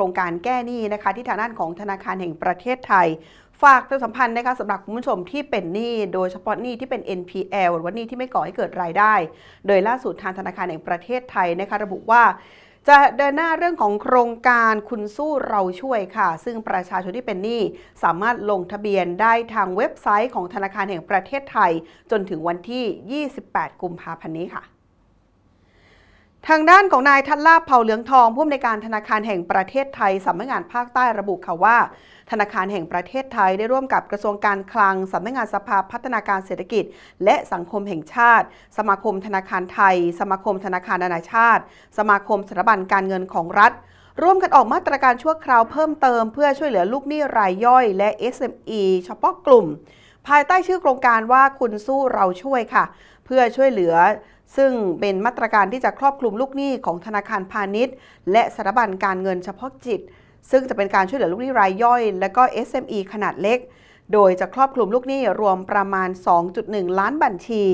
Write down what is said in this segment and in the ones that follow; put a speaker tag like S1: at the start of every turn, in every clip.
S1: รงการแก้หนี้นะคะ ที่ทางด้านของธนาคารแห่งประเทศไทย ฝากประสัมพันธ์นะคะสำหรับคุณผู้ชมที่เป็นหนี้โดยเฉพาะหนี้ที่เป็น NPL หรือว่าหนี้ที่ไม่ก่อให้เกิดรายได้ โดยล่าสุดทางธนาคารแห่งประเทศไทยนะคะระบุว่าจะเดินหน้าเรื่องของโครงการคุณสู้เราช่วยค่ะ ซึ่งประชาชนที่เป็นหนี้สามารถลงทะเบียนได้ทางเว็บไซต์ของธนาคารแห่งประเทศไทย จนถึงวันที่ 28 กุมภาพันธ์นี้ค่ะ ทางด้านของนายทัดลาบเผาเหลืองทองผู้อำนวยการธนาคารแห่งประเทศไทยสำนักงานภาคใต้ระบุค่ะว่า ธนาคารแห่งประเทศไทยได้ร่วมกับกระทรวงการคลังสำนักงานสภาพัฒนาการเศรษฐกิจ และสังคมแห่งชาติ สมาคมธนาคารไทย สมาคมธนาคารนานาชาติ สมาคมสถาบันการเงินของรัฐ ร่วมกันออกมาตรการชั่วคราวเพิ่มเติม เพื่อช่วยเหลือลูกหนี้รายย่อย และ SME เฉพาะกลุ่มภายใต้ชื่อโครงการว่าคุณสู้เราช่วยค่ะ พื่อช่วยเหลือ ซึ่งเป็นมาตรการที่จะครอบคลุมลูกหนี้ของธนาคารพาณิชย์ และสถาบันการเงินเฉพาะจิต ซึ่งจะเป็นการช่วยเหลือลูกหนี้รายย่อย และก็ SME ขนาดเล็ก โดยจะครอบคลุมลูกหนี้รวมประมาณ 2.1 ล้านบัญชี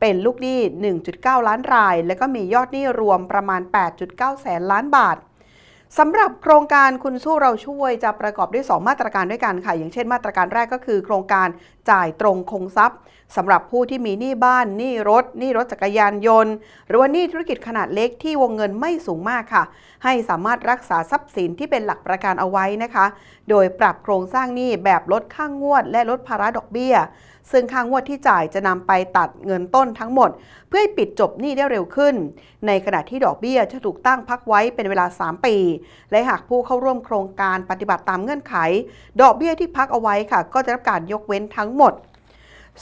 S1: เป็นลูกหนี้ 1.9 ล้านราย และก็มียอดหนี้รวมประมาณ 8.9 แสนล้านบาท สำหรับโครงการคุณสู้เราช่วยจะประกอบด้วย 2 มาตรการด้วยกันค่ะ อย่างเช่น มาตรการแรกก็คือโครงการจ่ายตรงคงทรัพย์สำหรับผู้ที่มีหนี้บ้านหนี้รถหนี้รถจักรยานยนต์ หรือว่าหนี้ธุรกิจขนาดเล็กที่วงเงินไม่สูงมากค่ะ ให้สามารถรักษาทรัพย์สินที่เป็นหลักประกันเอาไว้นะคะ โดยปรับโครงสร้างหนี้แบบลดค่างงวด และลดภาระดอกเบี้ย ซึ่งค่างวดที่จ่ายจะนำไปตัดเงินต้นทั้งหมด เพื่อให้ปิดจบหนี้ได้เร็วขึ้น ในขณะที่ดอกเบี้ยจะถูกตั้งพักไว้เป็นเวลา 3 ปีและหากผู้เข้าร่วมโครงการปฏิบัติตามเงื่อนไข ดอกเบี้ยที่พักเอาไว้ค่ะ ก็จะรับการยกเว้นทั้งหมด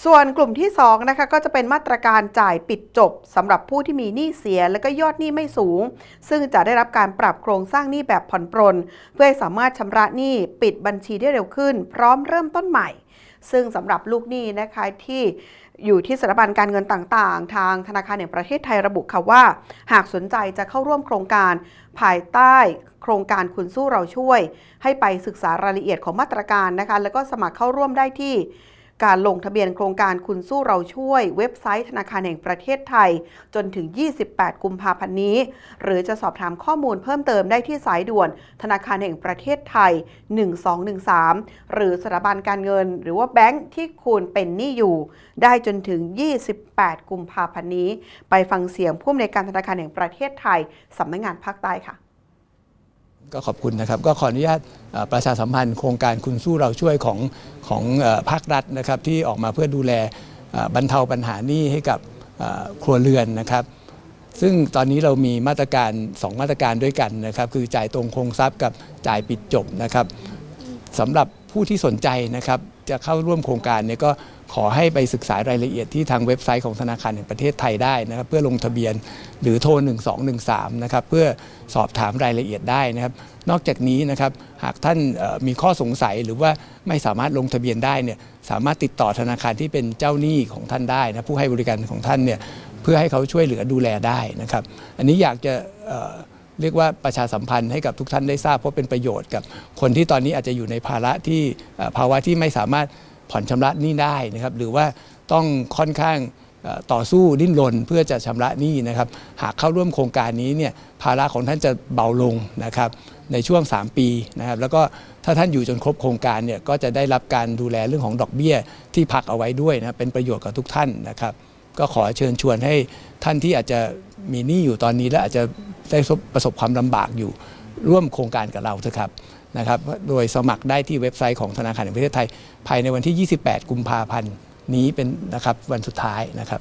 S1: ส่วนกลุ่มที่2นะคะก็จะเป็นมาตรการจ่ายปิดจบสำหรับผู้ที่มีหนี้เสียและก็ยอดหนี้ไม่สูง ซึ่งจะได้รับการปรับโครงสร้างหนี้แบบผ่อนปรน เพื่อให้สามารถชำระหนี้ปิดบัญชีได้เร็วขึ้น พร้อมเริ่มต้นใหม่ ซึ่งสำหรับลูกหนี้นะคะที่อยู่ที่สถาบันการเงินต่างๆ ทางธนาคารแห่งประเทศไทยระบุค่ะว่า หากสนใจจะเข้าร่วมโครงการภายใต้โครงการคุณสู้เราช่วย ให้ไปศึกษารายละเอียดของมาตรการนะคะแล้วก็สมัครเข้าร่วมได้ที่ การลงทะเบียนโครงการคุณสู้เราช่วย เว็บไซต์ธนาคารแห่งประเทศไทย จนถึง 28 กุมภาพันธ์นี้ หรือจะสอบถามข้อมูลเพิ่มเติมได้ที่สายด่วน ธนาคารแห่งประเทศไทย 1213 หรือสถาบันการเงิน หรือว่าแบงค์ที่คุณเป็นหนี้อยู่ ได้จนถึง 28 กุมภาพันธ์นี้ ไปฟังเสียงผู้อำนวยการธนาคารแห่งประเทศไทยสำนักงานภาคใต้ค่ะ
S2: ก็ขอบคุณนะครับ ก็ขออนุญาตประชาสัมพันธ์โครงการคุณสู้เราช่วยของของภาครัฐนะครับ ที่ออกมาเพื่อดูแลบรรเทาปัญหานี้ให้กับครัวเรือนนะครับ ซึ่งตอนนี้เรามีมาตรการ 2 มาตรการด้วยกันนะครับ คือจ่ายตรงคงทรัพย์กับจ่ายปิดจบนะครับสำหรับผู้ที่สนใจนะครับ จะเข้าร่วมโครงการเนี่ยก็ขอให้ไปศึกษารายละเอียดที่ทางเว็บไซต์ของธนาคารแห่งประเทศไทยได้นะครับเพื่อลงทะเบียนหรือโทร 1213 นะครับเพื่อสอบถามรายละเอียดได้นะครับ นอกจากนี้นะครับหากท่านมีข้อสงสัยหรือว่าไม่สามารถลงทะเบียนได้เนี่ยสามารถติดต่อธนาคารที่เป็นเจ้าหนี้ของท่านได้นะผู้ให้บริการของท่านเนี่ยเพื่อให้เขาช่วยเหลือดูแลได้นะครับ อันนี้อยากจะ เรียกว่าประชาสัมพันธ์ให้กับทุกท่านได้ทราบ เพราะเป็นประโยชน์กับคนที่ตอนนี้อาจจะอยู่ในภาระที่ภาวะที่ไม่สามารถผ่อนชำระหนี้ได้นะครับหรือว่าต้องค่อนข้างต่อสู้ดิ้นรนเพื่อจะชำระหนี้นะครับหากเข้าร่วมโครงการนี้เนี่ยภาระของท่านจะเบาลงนะครับในช่วง 3 ปีนะครับแล้วก็ถ้าท่านอยู่จนครบโครงการเนี่ยก็จะได้รับการดูแลเรื่องของดอกเบี้ยที่พักเอาไว้ด้วยนะเป็นประโยชน์กับทุกท่านนะครับ ก็ขอเชิญชวนให้ท่านที่อาจจะมีหนี้อยู่ตอนนี้และอาจจะได้ประสบความลำบากอยู่ร่วมโครงการกับเราเถอะครับนะครับ โดยสมัครได้ที่เว็บไซต์ของธนาคารแห่งประเทศไทย ภายในวันที่ 28 กุมภาพันธ์นี้เป็นนะครับวันสุดท้ายนะครับ